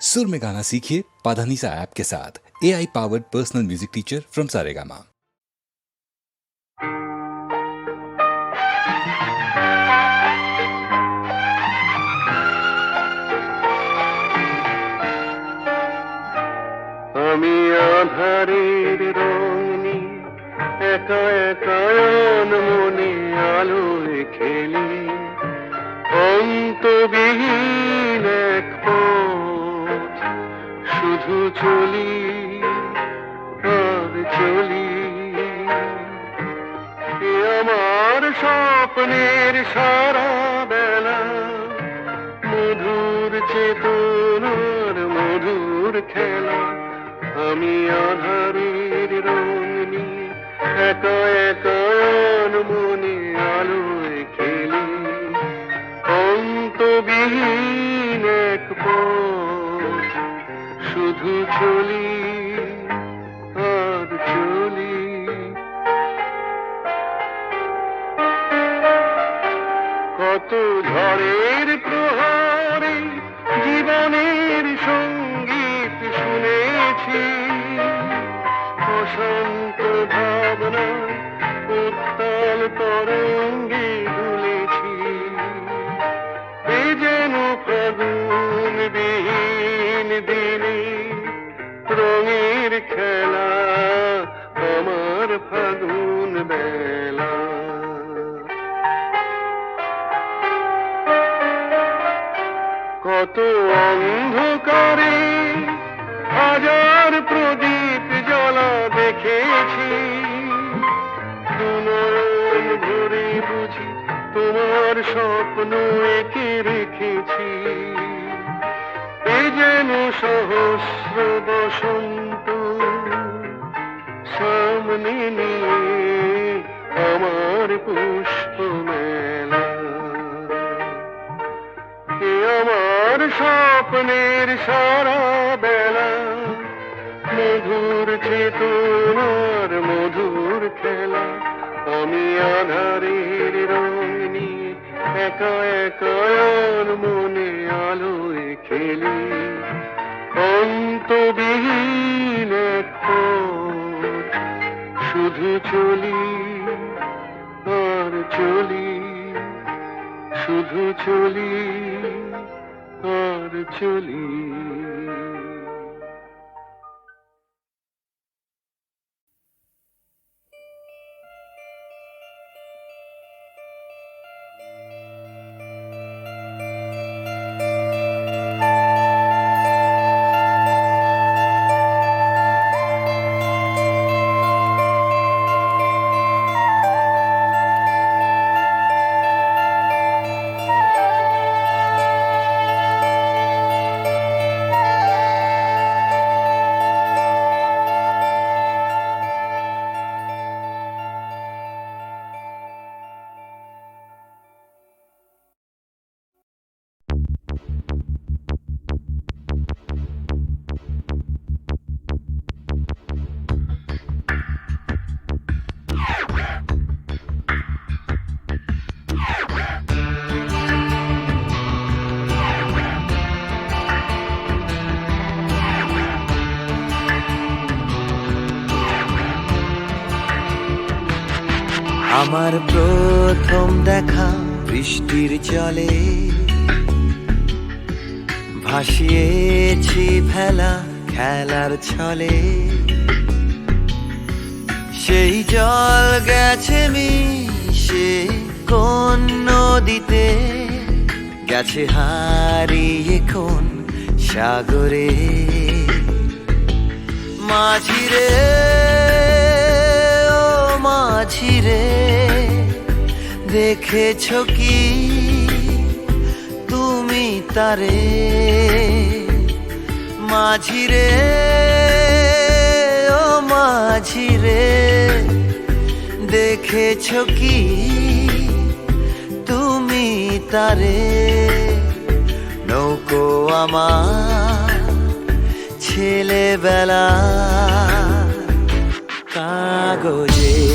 सुर में गाना सीखिए पाधानीसा ऐप के साथ A I powered personal music teacher from Saregama আমি আধারের রং নিয়ে একা একা মনে আলোয় খেলি অন্তবিহীন চলি আর চলি। আমার স্বপ্নের সারা বেলা, মধুর চেতনার মধুর খেলা। আমি আধারের রং নিয়ে একা অশান্ত ভাবনা উত্তাল তরঙ্গে দুলেছি এ যেন ফাগুন বিহীন দিনে রঙের খেলা, আমার ফাগুন বেলা। কত অন্ধকারে স্বপ্নের সারা বেলা মধুর চেতনার মধুর খেলা। আমি আধারের রং নিয়ে একা একা মনে আলোয় খেলি। অন্তবিহীন শুধু চলি আর চলি, শুধু চলি। চলি আমার প্রথম দেখা বৃষ্টির জলে। ভাসিয়েছি ভেলা খেলার ছলে। সেই জল গেছে মিশে কোন নদীতে। গেছে হারিয়ে কোন সাগরে। মাঝিরে মাঝিরে দেখেছ কি? তুমি তারে মাঝিরে ও মাঝিরে দেখেছ কি? তুমি তারে। নৌকো আমার ছেলেবেলা। কাগজে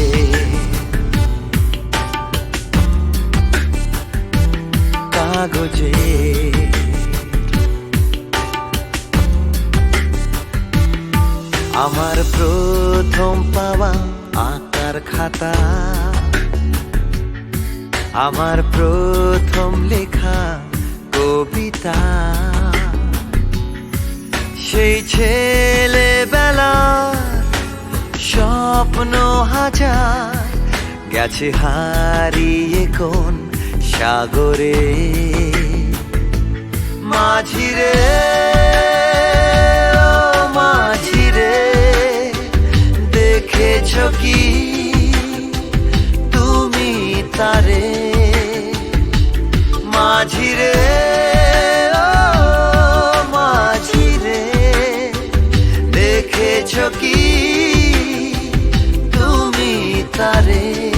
সেই ছেলেবেলা স্বপ্ন হাজার গেছে হারিয়ে কোন সাগরে। মাঝিরে মাঝিরে, দেখেছ কি তুমি তারে? মাঝিরে তারে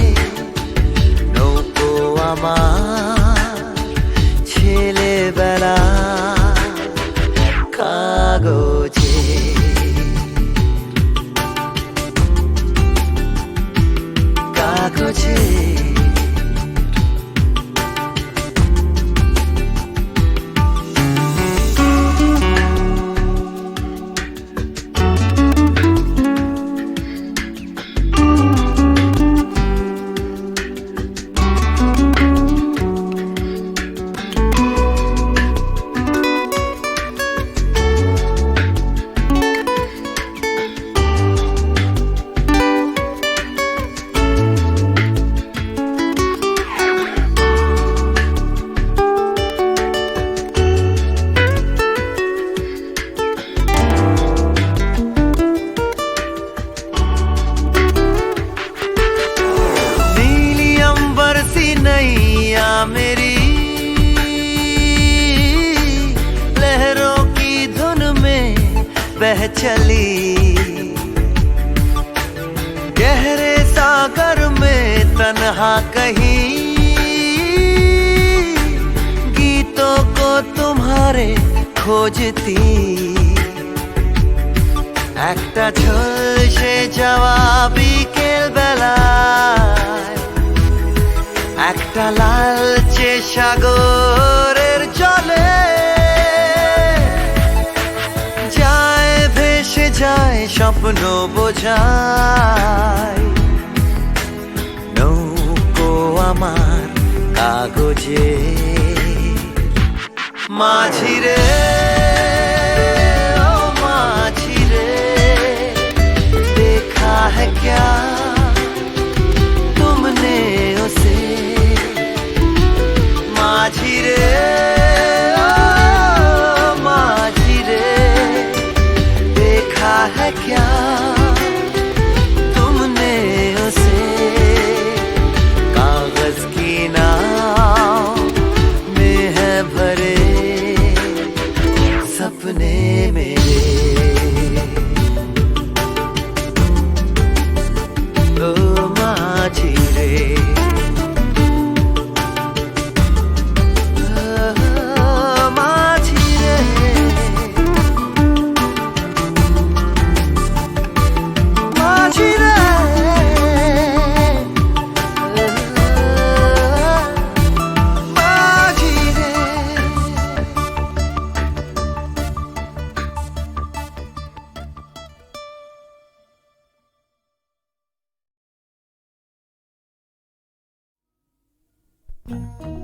बह चली। गहरे सागर में तनहा कहीं। गीतों को तुम्हारे खोजती। একটা ঝলসে যাওয়া বিকেল বেলায় একটা লালচে সাগরের জলে স্বপ্ন বোঝায়। নৌকো আমার কাগজে। মাঝিরে Música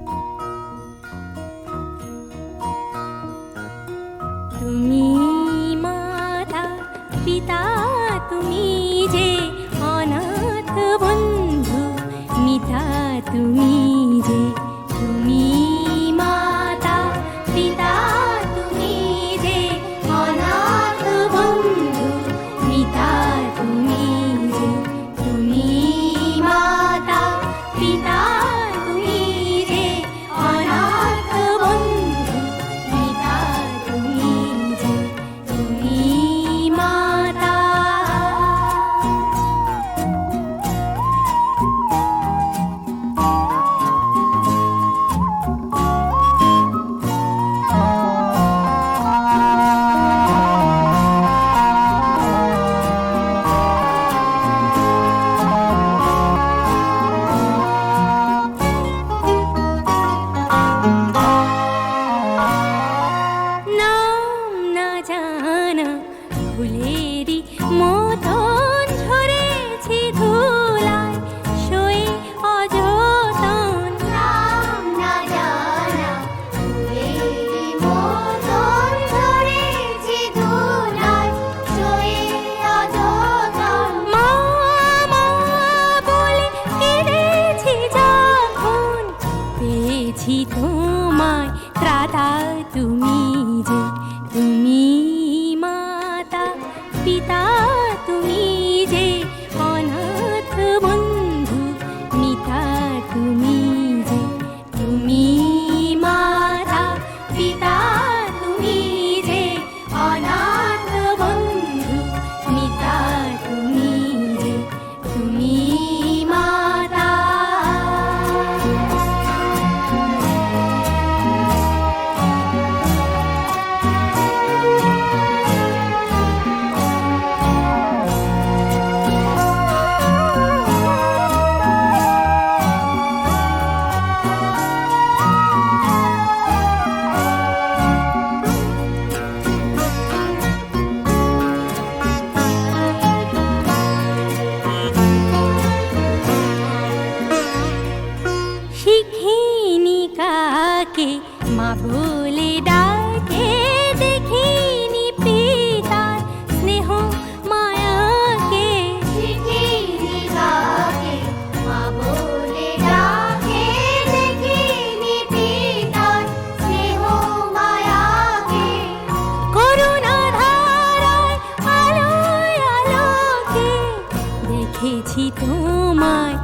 比大。আমাকে মা বলে ডাকে দেখিনি পিতার স্নেহ মায়াকে। করুণা দেখেছি তোমায়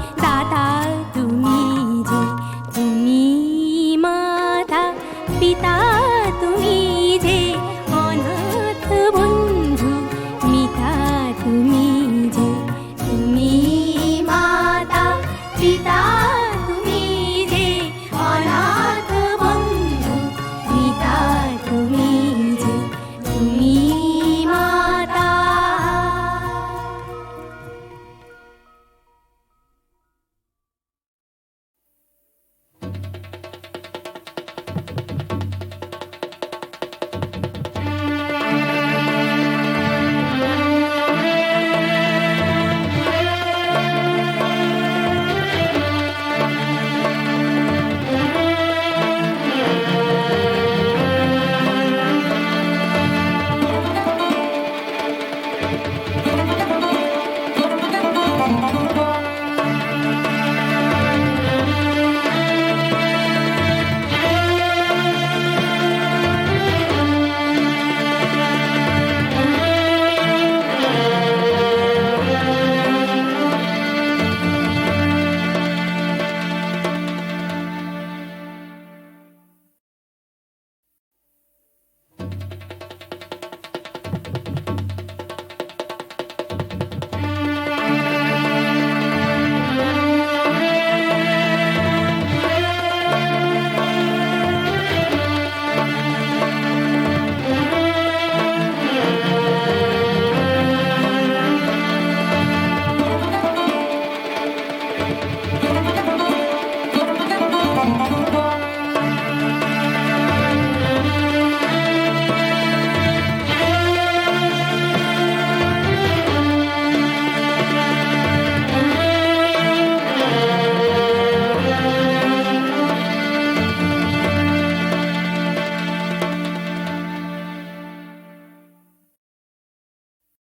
Bye.